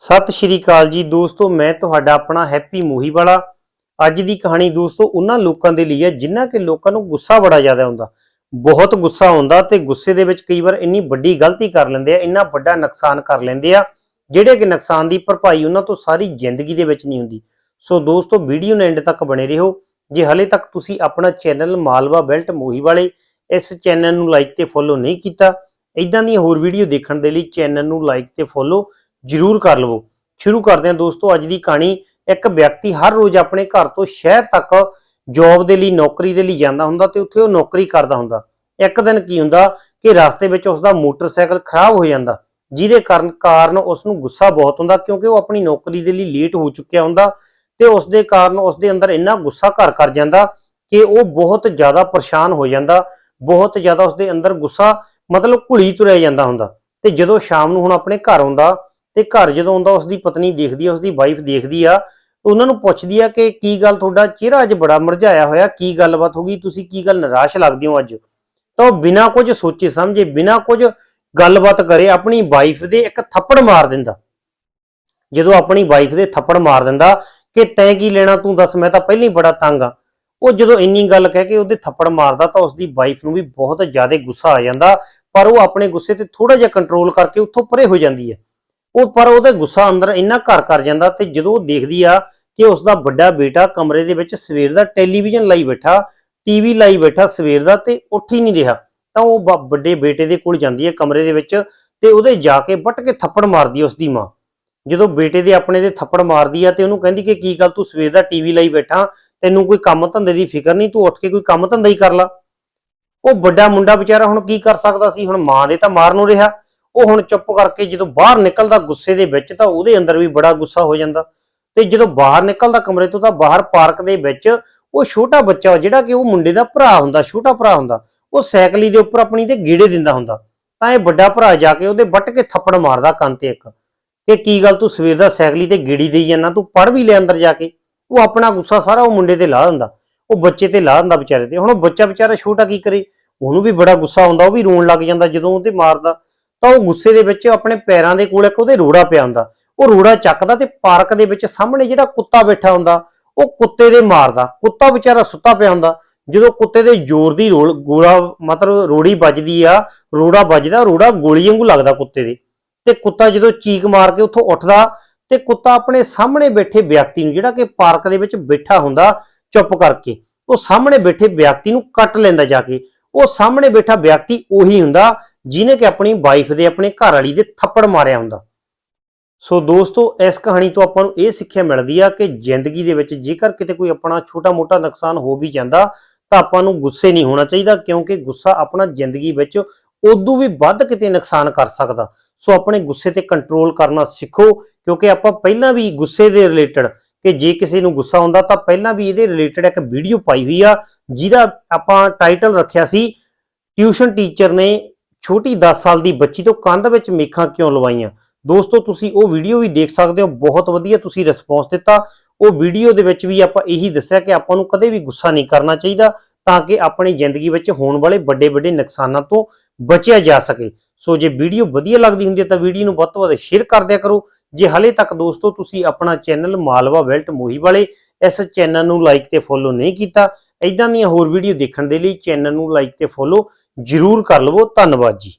ਸਤਿ ਸ਼੍ਰੀ ਅਕਾਲ ਜੀ ਦੋਸਤੋ, ਮੈਂ ਤੁਹਾਡਾ ਆਪਣਾ ਹੈਪੀ ਮੋਹੀ ਵਾਲਾ ਅੱਜ ਦੀ ਕਹਾਣੀ ਦੋਸਤੋ, ਉਹਨਾਂ ਲੋਕਾਂ ਦੇ ਲਈ ਹੈ ਜਿਨ੍ਹਾਂ ਕਿ ਲੋਕਾਂ ਨੂੰ ਗੁੱਸਾ ਬੜਾ ਜ਼ਿਆਦਾ ਹੁੰਦਾ। ਬਹੁਤ ਗੁੱਸਾ ਆਉਂਦਾ ਤੇ ਗੁੱਸੇ ਦੇ ਵਿੱਚ ਕਈ ਵਾਰ ਇੰਨੀ ਵੱਡੀ ਗਲਤੀ ਕਰ ਲੈਂਦੇ ਆ, ਇੰਨਾ ਵੱਡਾ ਨੁਕਸਾਨ ਕਰ ਲੈਂਦੇ ਆ, ਜਿਹੜੇ ਕਿ ਨੁਕਸਾਨ ਦੀ ਭਰਪਾਈ ਉਹਨਾਂ ਤੋਂ ਸਾਰੀ ਜ਼ਿੰਦਗੀ ਦੇ ਵਿੱਚ ਨਹੀਂ ਹੁੰਦੀ। ਸੋ ਦੋਸਤੋ, ਵੀਡੀਓ ਨੂੰ ਐਂਡ ਤੱਕ ਬਣੇ ਰਹੋ। ਜੇ ਹਲੇ ਤੱਕ ਤੁਸੀਂ ਆਪਣਾ ਚੈਨਲ ਮਾਲਵਾ ਬੈਲਟ ਮੋਹੀ ਵਾਲੇ ਇਸ ਚੈਨਲ ਨੂੰ ਲਾਈਕ ਤੇ ਫੋਲੋ ਨਹੀਂ ਕੀਤਾ ਇਦਾਂ ਦੀਆਂ ਹੋਰ ਵੀਡੀਓ ਦੇਖਣ ਦੇ ਲਈ ਚੈਨਲ ਨੂੰ ਲਾਈਕ ਤੇ ਫੋਲੋ ਜਰੂਰ ਕਰ ਲਵੋ। ਸ਼ੁਰੂ ਕਰਦੇ ਹਾਂ ਦੋਸਤੋ, ਅੱਜ ਦੀ ਕਹਾਣੀ, ਇੱਕ ਵਿਅਕਤੀ ਹਰ ਰੋਜ਼ ਆਪਣੇ ਘਰ ਤੋਂ ਸ਼ਹਿਰ ਤੱਕ ਜੌਬ ਦੇ ਲਈ, ਨੌਕਰੀ ਦੇ ਲਈ ਜਾਂਦਾ ਹੁੰਦਾ ਤੇ ਉੱਥੇ ਉਹ ਨੌਕਰੀ ਕਰਦਾ ਹੁੰਦਾ। ਇੱਕ ਦਿਨ ਕੀ ਹੁੰਦਾ ਕਿ ਰਸਤੇ ਵਿੱਚ ਉਸ ਦਾ ਮੋਟਰਸਾਈਕਲ ਖਰਾਬ ਹੋ ਜਾਂਦਾ, ਜਿਹਦੇ ਕਾਰਨ ਕਾਰਨ ਉਸ ਨੂੰ ਗੁੱਸਾ ਬਹੁਤ ਹੁੰਦਾ ਕਿਉਂਕਿ ਉਹ ਆਪਣੀ ਨੌਕਰੀ ਦੇ ਲਈ ਲੇਟ ਹੋ ਚੁੱਕਿਆ ਹੁੰਦਾ ਤੇ ਉਸ ਦੇ ਕਾਰਨ ਉਸ ਦੇ ਅੰਦਰ ਇੰਨਾ ਗੁੱਸਾ ਘਰ ਕਰ ਜਾਂਦਾ ਕਿ ਉਹ ਬਹੁਤ ਜ਼ਿਆਦਾ ਪਰੇਸ਼ਾਨ ਹੋ ਜਾਂਦਾ, ਬਹੁਤ ਜ਼ਿਆਦਾ ਉਸ ਦੇ ਅੰਦਰ ਗੁੱਸਾ ਮਤਲਬ ਘੁਲੀ ਤੁਰਿਆ ਜਾਂਦਾ ਹੁੰਦਾ। ਤੇ ਜਦੋਂ ਸ਼ਾਮ ਨੂੰ ਹੁਣ ਆਪਣੇ ਘਰ ਆਉਂਦਾ ਤੇ ਘਰ ਜਦੋਂ ਆਉਂਦਾ ਉਸ ਦੀ ਪਤਨੀ ਦੇਖਦੀ ਆ ਉਸ ਦੀ ਵਾਈਫ ਦੇਖਦੀ ਆ ਉਹਨਾਂ ਨੂੰ ਪੁੱਛਦੀ ਆ ਕਿ ਕੀ ਗੱਲ ਤੁਹਾਡਾ ਚਿਹਰਾ ਅੱਜ ਬੜਾ ਮਰਝਾਇਆ ਹੋਇਆ, ਕੀ ਗੱਲਬਾਤ ਹੋ ਗਈ, ਤੁਸੀਂ ਕੀ ਗੱਲ ਨਿਰਾਸ਼ ਲੱਗਦੇ ਹੋ ਅੱਜ? ਤਾਂ ਉਹ ਬਿਨਾਂ ਕੁਝ ਸੋਚੇ ਸਮਝੇ, ਬਿਨਾਂ ਕੁਝ ਗੱਲਬਾਤ ਕਰੇ, ਆਪਣੀ ਵਾਈਫ ਦੇ ਇੱਕ ਥੱਪੜ ਮਾਰ ਦਿੰਦਾ। ਜਦੋਂ ਆਪਣੀ ਵਾਈਫ ਦੇ ਥੱਪੜ ਮਾਰ ਦਿੰਦਾ ਕਿ ਤੈਂ ਕੀ ਲੈਣਾ, ਤੂੰ ਦੱਸ, ਮੈਂ ਤਾਂ ਪਹਿਲਾਂ ਹੀ ਬੜਾ ਤੰਗ ਆ। ਉਹ ਜਦੋਂ ਇੰਨੀ ਗੱਲ ਕਹਿ ਕੇ ਉਹਦੇ ਥੱਪੜ ਮਾਰਦਾ ਤਾਂ ਉਸਦੀ ਵਾਈਫ ਨੂੰ ਵੀ ਬਹੁਤ ਜ਼ਿਆਦਾ ਗੁੱਸਾ ਆ ਜਾਂਦਾ, ਪਰ ਉਹ ਆਪਣੇ ਗੁੱਸੇ ਤੇ ਥੋੜਾ ਜਿਹਾ ਕੰਟਰੋਲ ਕਰਕੇ ਉੱਥੋਂ ਪਰੇ ਹੋ ਜਾਂਦੀ ਹੈ ਉਹ ਪਰ ਉਹਦੇ ਗੁੱਸਾ ਅੰਦਰ ਇੰਨਾ ਘਰ ਕਰ ਜਾਂਦਾ ਤੇ ਜਦੋਂ ਉਹ ਦੇਖਦੀ ਆ ਕਿ ਉਸ ਦਾ ਵੱਡਾ ਬੇਟਾ ਕਮਰੇ ਦੇ ਵਿੱਚ ਸਵੇਰ ਦਾ ਟੈਲੀਵਿਜ਼ਨ ਲਾਈ ਬੈਠਾ ਟੀਵੀ ਲਾਈ ਬੈਠਾ ਸਵੇਰ ਦਾ ਤੇ ਉੱਠ ਹੀ ਨਹੀਂ ਰਿਹਾ, ਤਾਂ ਉਹ ਵੱਡੇ ਬੇਟੇ ਦੇ ਕੋਲ ਜਾਂਦੀ ਹੈ ਕਮਰੇ ਦੇ ਵਿੱਚ ਤੇ ਉਹਦੇ ਜਾ ਕੇ ਵੱਟ ਕੇ ਥੱਪੜ ਮਾਰਦੀ ਹੈ ਉਸਦੀ ਮਾਂ। ਜਦੋਂ ਬੇਟੇ ਦੇ ਆਪਣੇ ਦੇ ਥੱਪੜ ਮਾਰਦੀ ਆ ਤੇ ਉਹਨੂੰ ਕਹਿੰਦੀ ਕਿ ਕੀ ਗੱਲ ਤੂੰ ਸਵੇਰ ਦਾ ਟੀਵੀ ਲਾਈ ਬੈਠਾ, ਤੈਨੂੰ ਕੋਈ ਕੰਮ ਧੰਦੇ ਦੀ ਫਿਕਰ ਨਹੀਂ, ਤੂੰ ਉੱਠ ਕੇ ਕੋਈ ਕੰਮ ਧੰਦਾ ਹੀ ਕਰ ਲਾ। ਉਹ ਵੱਡਾ ਮੁੰਡਾ ਵਿਚਾਰਾ ਹੁਣ ਕੀ ਕਰ ਸਕਦਾ ਸੀ? ਹੁਣ ਮਾਂ ਦੇ ਤਾਂ ਮਾਰ ਨੂੰ ਰਿਹਾ। ਉਹ ਹੁਣ ਚੁੱਪ ਕਰਕੇ ਜਦੋਂ ਬਾਹਰ ਨਿਕਲਦਾ ਗੁੱਸੇ ਦੇ ਵਿੱਚ ਤਾਂ ਉਹਦੇ ਅੰਦਰ ਵੀ ਬੜਾ ਗੁੱਸਾ ਹੋ ਜਾਂਦਾ। ਤੇ ਜਦੋਂ ਬਾਹਰ ਨਿਕਲਦਾ ਕਮਰੇ ਤੋਂ ਤਾਂ ਬਾਹਰ ਪਾਰਕ ਦੇ ਵਿੱਚ ਉਹ ਛੋਟਾ ਬੱਚਾ ਜਿਹੜਾ ਕਿ ਉਹ ਮੁੰਡੇ ਦਾ ਭਰਾ ਹੁੰਦਾ, ਛੋਟਾ ਭਰਾ ਹੁੰਦਾ, ਉਹ ਸਾਈਕਲੀ ਦੇ ਉੱਪਰ ਆਪਣੀ ਤੇ ਗੇੜੇ ਦਿੰਦਾ ਹੁੰਦਾ। ਤਾਂ ਇਹ ਵੱਡਾ ਭਰਾ ਜਾ ਕੇ ਉਹਦੇ ਵੱਟ ਕੇ ਥੱਪੜ ਮਾਰਦਾ ਕੰਨ ਤੇ ਇੱਕ। ਕਿ ਕੀ ਗੱਲ ਤੂੰ ਸਵੇਰ ਦਾ ਸਾਈਕਲੀ ਤੇ ਗੇੜੀ ਦੇਈ ਜਾਂਦਾ, ਤੂੰ ਪੜ ਵੀ ਲੈ ਅੰਦਰ ਜਾ ਕੇ। ਉਹ ਆਪਣਾ ਗੁੱਸਾ ਸਾਰਾ ਉਹ ਮੁੰਡੇ ਤੇ ਲਾ ਦਿੰਦਾ। ਉਹ ਬੱਚੇ ਤੇ ਲਾ ਦਿੰਦਾ ਵਿਚਾਰੇ ਤੇ। ਹੁਣ ਉਹ ਬੱਚਾ ਵਿਚਾਰਾ ਛੋਟਾ ਕੀ ਕਰੇ? ਉਹਨੂੰ ਵੀ ਬੜਾ ਗੁੱਸਾ ਆਉਂਦਾ, ਉਹ ਵੀ ਰੋਣ ਲੱਗ ਜਾਂਦਾ ਜਦੋਂ ਉਹਦੇ ਮਾਰਦਾ। ਤਾਂ ਉਹ ਗੁੱਸੇ ਦੇ ਵਿੱਚ ਆਪਣੇ ਪੈਰਾਂ ਦੇ ਕੋਲ ਇੱਕ ਉਹਦੇ ਰੋੜਾ ਪਿਆ ਹੁੰਦਾ। ਉਹ ਰੋੜਾ ਚੱਕਦਾ ਤੇ ਪਾਰਕ ਦੇ ਵਿੱਚ ਸਾਹਮਣੇ ਜਿਹੜਾ ਕੁੱਤਾ ਬੈਠਾ ਹੁੰਦਾ, ਉਹ ਕੁੱਤੇ ਦੇ ਮਾਰਦਾ। ਕੁੱਤਾ ਵਿਚਾਰਾ ਸੁੱਤਾ ਪਿਆ ਹੁੰਦਾ। ਜਦੋਂ ਕੁੱਤੇ ਦੇ ਜ਼ੋਰ ਦੀ ਰੋਲ, ਗੋਲਾ ਮਤਲਬ ਰੋੜੀ ਵੱਜਦੀ ਆ, ਰੋੜਾ ਵੱਜਦਾ, ਰੋੜਾ ਗੋਲੀ ਵਾਂਗੂ ਲੱਗਦਾ ਕੁੱਤੇ ਦੇ। ਤੇ ਕੁੱਤਾ ਜਦੋਂ ਚੀਕ ਮਾਰ ਕੇ ਉੱਥੋਂ ਉੱਠਦਾ ਤੇ ਕੁੱਤਾ ਆਪਣੇ ਸਾਹਮਣੇ ਬੈਠੇ ਵਿਅਕਤੀ ਨੂੰ, ਜਿਹੜਾ ਕਿ ਪਾਰਕ ਦੇ ਵਿੱਚ ਬੈਠਾ ਹੁੰਦਾ ਚੁੱਪ ਕਰਕੇ, ਉਹ ਸਾਹਮਣੇ ਬੈਠੇ ਵਿਅਕਤੀ ਨੂੰ ਕੱਟ ਲੈਂਦਾ ਜਾ ਕੇ। ਉਹ ਸਾਹਮਣੇ ਬੈਠਾ ਵਿਅਕਤੀ ਉਹੀ ਹੁੰਦਾ ਜਿਹਨੇ ਕਿ ਆਪਣੀ ਵਾਈਫ ਦੇ ਆਪਣੇ ਘਰ ਵਾਲੀ ਦੇ ਥੱਪੜ ਮਾਰਿਆ ਹੁੰਦਾ। ਸੋ ਦੋਸਤੋ, ਇਸ ਕਹਾਣੀ ਤੋਂ ਆਪਾਂ ਨੂੰ ਇਹ ਸਿੱਖਿਆ ਮਿਲਦੀ ਆ ਕਿ ਜ਼ਿੰਦਗੀ ਦੇ ਵਿੱਚ ਜੇਕਰ ਕਿਤੇ ਕੋਈ ਆਪਣਾ ਛੋਟਾ-ਮੋਟਾ ਨੁਕਸਾਨ ਹੋ ਵੀ ਜਾਂਦਾ, ਤਾਂ ਆਪਾਂ ਨੂੰ ਗੁੱਸੇ ਨਹੀਂ ਹੋਣਾ ਚਾਹੀਦਾ, ਕਿਉਂਕਿ ਗੁੱਸਾ ਆਪਣਾ ਜ਼ਿੰਦਗੀ ਵਿੱਚ ਉਦੋਂ ਵੀ ਵੱਧ ਕਿਤੇ ਨੁਕਸਾਨ ਕਰ ਸਕਦਾ। ਸੋ ਆਪਣੇ ਗੁੱਸੇ ਤੇ ਕੰਟਰੋਲ ਕਰਨਾ ਸਿੱਖੋ, ਕਿਉਂਕਿ ਆਪਾਂ ਪਹਿਲਾਂ ਵੀ ਗੁੱਸੇ ਦੇ ਰਿਲੇਟਡ ਕਿ ਜੇ ਕਿਸੇ ਨੂੰ ਗੁੱਸਾ ਆਉਂਦਾ ਤਾਂ ਪਹਿਲਾਂ ਵੀ ਇਹਦੇ ਰਿਲੇਟਡ ਇੱਕ ਵੀਡੀਓ ਪਾਈ ਹੋਈ ਆ, ਜਿਹਦਾ ਆਪਾਂ ਟਾਈਟਲ ਰੱਖਿਆ ਸੀ ਟਿਊਸ਼ਨ ਟੀਚਰ ਨੇ ਛੋਟੀ 10 ਸਾਲ ਦੀ ਬੱਚੀ ਤੋਂ ਕੰਧ ਵਿੱਚ ਮੇਖਾਂ ਕਿਉਂ ਲਵਾਈਆਂ? ਦੋਸਤੋ, ਤੁਸੀਂ ਉਹ ਵੀਡੀਓ ਵੀ ਦੇਖ ਸਕਦੇ ਹੋ, ਬਹੁਤ ਵਧੀਆ ਤੁਸੀਂ ਰਿਸਪੌਂਸ ਦਿੱਤਾ। ਉਹ ਵੀਡੀਓ ਦੇ ਵਿੱਚ ਵੀ ਆਪਾਂ ਇਹੀ ਦੱਸਿਆ ਕਿ ਆਪਾਂ ਨੂੰ ਕਦੇ ਵੀ ਗੁੱਸਾ ਨਹੀਂ ਕਰਨਾ ਚਾਹੀਦਾ ਤਾਂ ਕਿ ਆਪਣੀ ਜ਼ਿੰਦਗੀ ਵਿੱਚ ਹੋਣ ਵਾਲੇ ਵੱਡੇ ਵੱਡੇ ਨੁਕਸਾਨਾਂ ਤੋਂ ਬਚਿਆ ਜਾ ਸਕੇ। ਸੋ ਜੇ ਵੀਡੀਓ ਵਧੀਆ ਲੱਗਦੀ ਹੁੰਦੀ ਹੈ ਤਾਂ ਵੀਡੀਓ ਨੂੰ ਵੱਧ ਤੋਂ ਵੱਧ ਸ਼ੇਅਰ ਕਰ ਦਿਆ ਕਰੋ। ਜੇ ਹਲੇ ਤੱਕ ਦੋਸਤੋ ਤੁਸੀਂ ਆਪਣਾ ਚੈਨਲ ਮਾਲਵਾ ਵੈਲਟ ਮੋਹੀ ਵਾਲੇ ਇਸ ਚੈਨਲ ਨੂੰ ਲਾਈਕ ਤੇ ਫੋਲੋ ਨਹੀਂ ਕੀਤਾ ਇਦਾਂ ਦੀਆਂ ਹੋਰ ਵੀਡੀਓ ਦੇਖਣ ਦੇ ਲਈ ਚੈਨਲ ਨੂੰ ਲਾਈਕ ਤੇ ਫੋਲੋ ਜਰੂਰ ਕਰ ਲਵੋ। ਧੰਨਵਾਦ ਜੀ।